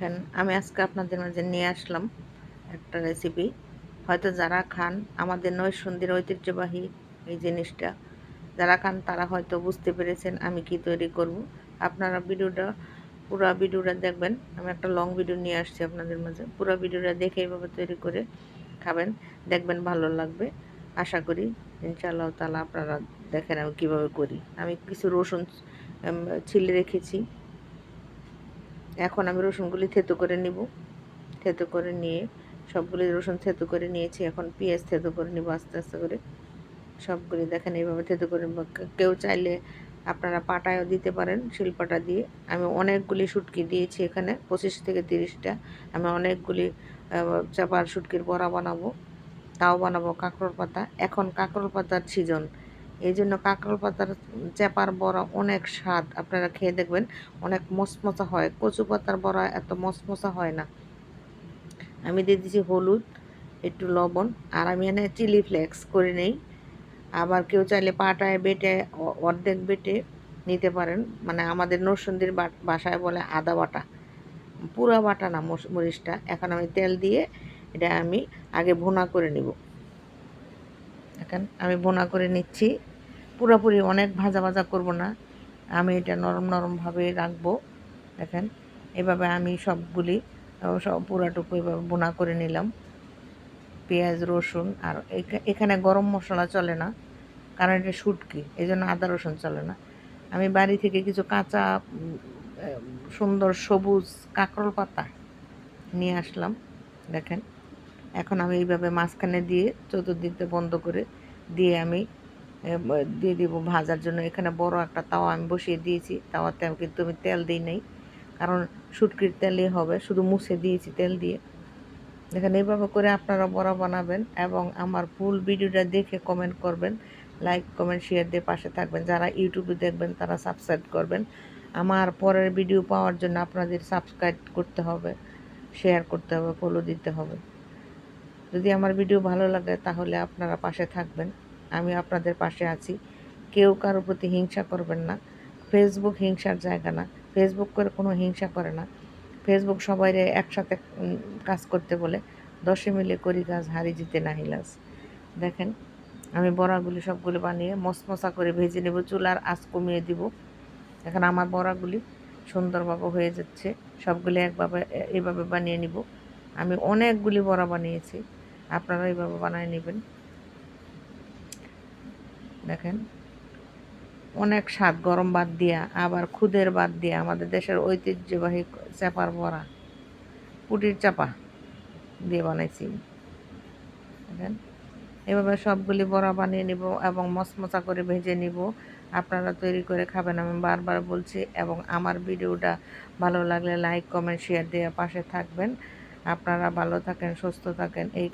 দেখেন, আমি আজকে আপনাদের মাঝে নিয়ে আসলাম একটা রেসিপি হয়তো যারা খান, আমাদের নৈসন্দির ঐতিহ্যবাহী এই জিনিসটা। যারা খান, তারা হয়তো বুঝতে পেরেছেন আমি কি তৈরি করব। আপনারা ভিডিওটা, পুরো ভিডিওটা দেখবেন। আমি একটা লং ভিডিও নিয়ে আসছি আপনাদের মাঝে। পুরো ভিডিওটা দেখে এইভাবে তৈরি করে খাবেন। দেখবেন ভালো লাগবে। আশা করি, ইনশাআল্লাহ তালা আপনারা দেখেন আমি কীভাবে করি। আমি কিছু রসুন ছিলে রেখেছি। এখন আমি রসুনগুলি থেতো করে নিব। থেতো করে নিয়ে সবগুলি রসুন থেতো করে নিয়েছি। এখন পেঁয়াজ থেতো করে নিব আস্তে আস্তে করে। সবগুলি দেখেন এইভাবে থেতো করে কেউ চাইলে আপনারা পাটায়ও দিতে পারেন শিলপাটা দিয়ে। আমি অনেকগুলি শুটকি দিয়েছি এখানে, পঁচিশ থেকে তিরিশটা। আমি অনেকগুলি চাপার শুটকির বড়া বানাবো, তাও বানাবো কাঁকরোল পাতা। এখন কাঁকরোল পাতার সিজন এই জন্য কাঁকরোল পাতার চেপার বড়া অনেক স্বাদ। আপনারা খেয়ে দেখবেন অনেক মশমশা হয়। কচু পাতার বড়া এত মশমশা হয় না। আমি দিয়ে দিচ্ছি হলুদ, একটু লবণ, আর আমি এনে চিলি ফ্লেক্স করে নেই। আবার কেউ চাইলে পাটায় বেটে অর্ধেক বেটে নিতে পারেন। মানে আমাদের নরসন্দির বাসায় বলে আদা বাটা। পুরা বাটা না মরিচটা। এখন আমি তেল দিয়ে এটা আমি আগে ভুনা করে নিব। এখন আমি বোনা করে নিচ্ছি। পুরোপুরি অনেক ভাজা ভাজা করব না। আমি এটা নরম নরমভাবে রাখব, দেখেন। এভাবে আমি সবগুলি সব পুরাটুকু এভাবে বোনা করে নিলাম। পেঁয়াজ, রসুন, আর এখানে গরম মশলা চলে না, কারণ এটা শুটকি এই জন্য আদা, রসুন চলে না। আমি বাড়ি থেকে কিছু কাঁচা সুন্দর সবুজ কাঁকরোল পাতা নিয়ে আসলাম, দেখেন। এখন আমি এইভাবে মাঝখানে দিয়ে চতুর্দিকতে বন্ধ করে দিয়ে আমি দিয়ে দিব ভাজার জন্য। এখানে বড় একটা তাওয়া আমি বসিয়ে দিয়েছি। তাওয়াতে কিন্তু আমি তেল দিই নাই, কারণ শুটকির তেলে হবে। শুধু মুছে দিয়েছি তেল দিয়ে। দেখেন, এইভাবে করে আপনারা বড়া বানাবেন এবং আমার ফুল ভিডিওটা দেখে কমেন্ট করবেন লাইক কমেন্ট শেয়ার দিয়ে পাশে থাকবেন। যারা ইউটিউবে দেখবেন, তারা সাবস্ক্রাইব করবেন। আমার পরের ভিডিও পাওয়ার জন্য আপনাদের সাবস্ক্রাইব করতে হবে শেয়ার করতে হবে ফলো দিতে হবে। যদি আমার ভিডিও ভালো লাগে, তাহলে আপনারা পাশে থাকবেন। আমি আপনাদের পাশে আছি। কেউ কারোর প্রতি হিংসা করবেন না। ফেসবুক হিংসার জায়গা না। ফেসবুক করে কোনো হিংসা করে না। ফেসবুক সবাই একসাথে কাজ করতে বলে। দশে মিলে করি গাছ, হারি জিতে না হিলাস দেখেন, আমি বড়াগুলি সবগুলি বানিয়ে মশমশা করে ভেজে নেব চুলার আঁচ কমিয়ে দিব। এখন আমার বড়াগুলি সুন্দরভাবে হয়ে যাচ্ছে। সবগুলি একভাবে এভাবে বানিয়ে নিব। আমি অনেকগুলি বড়া বানিয়েছি। আপনারা এইভাবে বানিয়ে নেবেন। দেখেন, অনেক স্বাদ গরম বাদ দিয়া, আবার খুদের বাদ দিয়া, আমাদের দেশের ঐতিহ্যবাহী চাপার বড়া, পুটির চাপা দিয়ে বানাইছি। দেখেন, এভাবে সবগুলি বড়া বানিয়ে নিব এবং মশমশা করে ভেজে নিব। আপনারা তৈরি করে খাবেন, আমি বারবার বলছি, এবং আমার ভিডিওটা ভালো লাগলে লাইক, কমেন্ট, শেয়ার দিয়ে পাশে থাকবেন। আপনারা ভালো থাকেন, সুস্থ থাকেন, এই